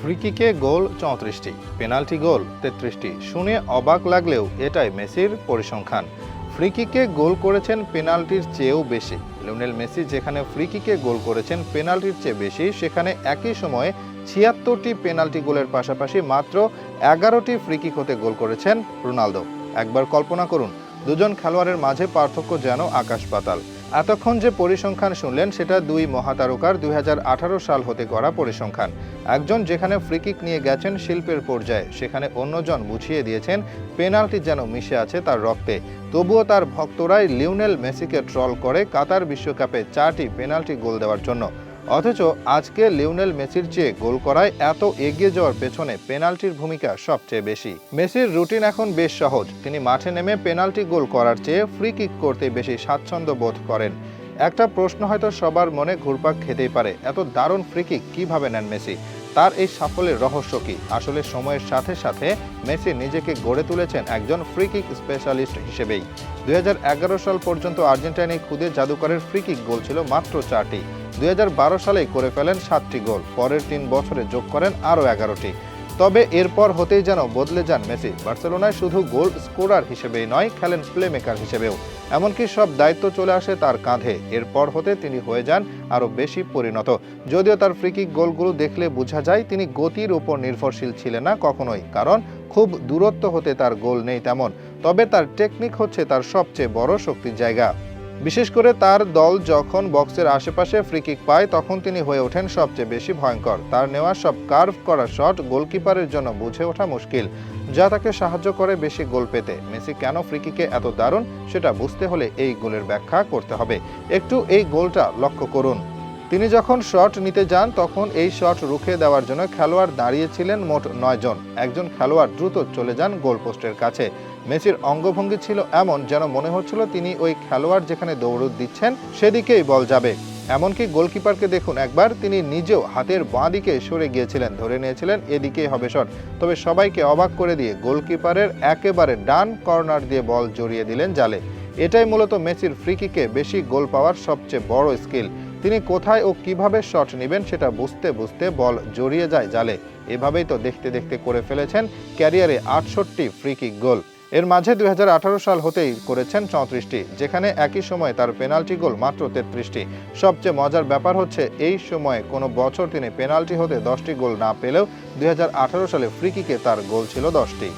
ফ্রিকিকে গোল চৌত্রিশটি, penalty গোল তেত্রিশটি। শুনে অবাক লাগলেও এটাই মেসির পরিসংখ্যান। ফ্রিকিকে গোল করেছেন পেনাল্টির চেয়েও বেশি। লিওনেল মেসি যেখানে ফ্রিকিকে গোল করেছেন পেনাল্টির চেয়ে বেশি, সেখানে একই সময়ে ছিয়াত্তরটি পেনাল্টি গোলের পাশাপাশি মাত্র এগারোটি ফ্রিকিক হতে গোল করেছেন রোনালদো। একবার কল্পনা করুন, দুজন খেলোয়াড়ের মাঝে পার্থক্য যেন আকাশ পাতাল। এতক্ষণ যে পরিসংখ্যান শুনলেন, সেটা দুই মহাতারকার দুই হাজার আঠারো সাল হতে করা পরিসংখ্যান। একজন যেখানে ফ্রিকিক নিয়ে গেছেন শিল্পের পর্যায়ে, সেখানে অন্যজন বুঝিয়ে দিয়েছেন পেনাল্টি যেন মিশে আছে তার রক্তে। তবুও তার ভক্তরাই লিওনেল মেসিকে ট্রল করে কাতার বিশ্বকাপে চারটি পেনাল্টি গোল দেওয়ার জন্য। অথচ আজকে লিওনেল মেসির চেয়ে গোল করায় এত এগিয়ে যাওয়ার পেছনে পেনাল্টির ভূমিকা সবচেয়ে বেশি। মেসির রুটিন এখন বেশ সহজ। তিনি মাঠে নেমে পেনাল্টি গোল করার চেয়ে ফ্রি কিক করতে বেশি স্বাচ্ছন্দ্য বোধ করেন। একটা প্রশ্ন হয়তো সবার মনে ঘুরপাক খেতেই পারে, এত দারুণ ফ্রি কিক কীভাবে নেন মেসি? তার এই সাফল্যের রহস্য কি? আসলে সময়ের সাথে সাথে মেসি নিজেকে গড়ে তুলেছেন একজন ফ্রিকিক স্পেশালিস্ট হিসেবেই। দুই হাজার এগারো সাল পর্যন্ত আর্জেন্টাইনে খুদে জাদুকরের ফ্রিকিক গোল ছিল মাত্র চারটি। দুই হাজার বারো সালেই করে ফেলেন সাতটি গোল। পরের তিন বছরে যোগ করেন আরও এগারোটি। তবে এরপর হতেই যেন বদলে যান মেসি। বার্সেলোনায় শুধু গোল স্কোরার হিসেবেই নয়, খেলেন প্লেমেকার হিসেবেও। এমনকি সব দায়িত্ব চলে আসে তার কাঁধে। এরপর হতে তিনি হয়ে যান আরও বেশি পরিণত। যদিও তার ফ্রিকিক গোলগুলো দেখলে বোঝা যায়, তিনি গতির উপর নির্ভরশীল ছিলেন না কখনোই, কারণ খুব দূরত্ব হতে তার গোল নেই তেমন। তবে তার টেকনিক হচ্ছে তার সবচেয়ে বড় শক্তির জায়গা। বিশেষ করে তার দল যখন বক্সের আশেপাশে ফ্রিকিক পায়, তখন তিনি হয়ে ওঠেন সবচেয়ে বেশি ভয়ঙ্কর। তার নেওয়া সব কার্ভ করা শট গোলকিপারের জন্য বুঝে ওঠা মুশকিল, যা তাকে সাহায্য করে বেশি গোল পেতে। মেসি কেন ফ্রিকিকে এত দারুণ, সেটা বুঝতে হলে এই গোলের ব্যাখ্যা করতে হবে। একটু এই গোলটা লক্ষ্য করুন। তিনি যখন শট নিতে যান, তখন এই শট রুখে দেওয়ার জন্য খেলোয়াড় দাঁড়িয়েছিলেন মোট নয় জন। একজন খেলোয়াড় দ্রুত চলে যান গোলপোস্টের কাছে। মেসির অঙ্গভঙ্গি ছিল এমন যেন মনে হচ্ছিল তিনি ওই খেলোয়াড় যেখানে দৌড় দিচ্ছেন সেদিকেই বল যাবে। এমনকি গোলকিপারকে দেখুন, একবার তিনি নিজেও হাতের বাঁ দিকে সরে গিয়েছিলেন, ধরে নিয়েছিলেন, এদিকেই হবে শট। তবে সবাইকে অবাক করে দিয়ে গোলকিপারের একেবারে ডান কর্নার দিয়ে বল জড়িয়ে দিলেন জালে। এটাই মূলত মেসির ফ্রিকিকে বেশি গোল পাওয়ার সবচেয়ে বড় স্কিল। তিনি কোথায় ও কীভাবে শট নেবেন সেটা বুঝতে বুঝতে বল জড়িয়ে যায় জালে। এভাবেই তো দেখতে দেখতে করে ফেলেছেন ক্যারিয়ারে আটষট্টি ফ্রিকিক গোল। এর মাঝে দুই হাজার আঠারো সাল হতেই করেছেন চৌত্রিশটি, যেখানে একই সময়ে তার পেনাল্টি গোল মাত্র তেত্রিশটি। সবচেয়ে মজার ব্যাপার হচ্ছে, এই সময়ে কোনো বছর তিনি পেনাল্টি হতে দশটি গোল না পেলেও দুই হাজার আঠারো সালে ফ্রিকিকে তার গোল ছিল দশটি।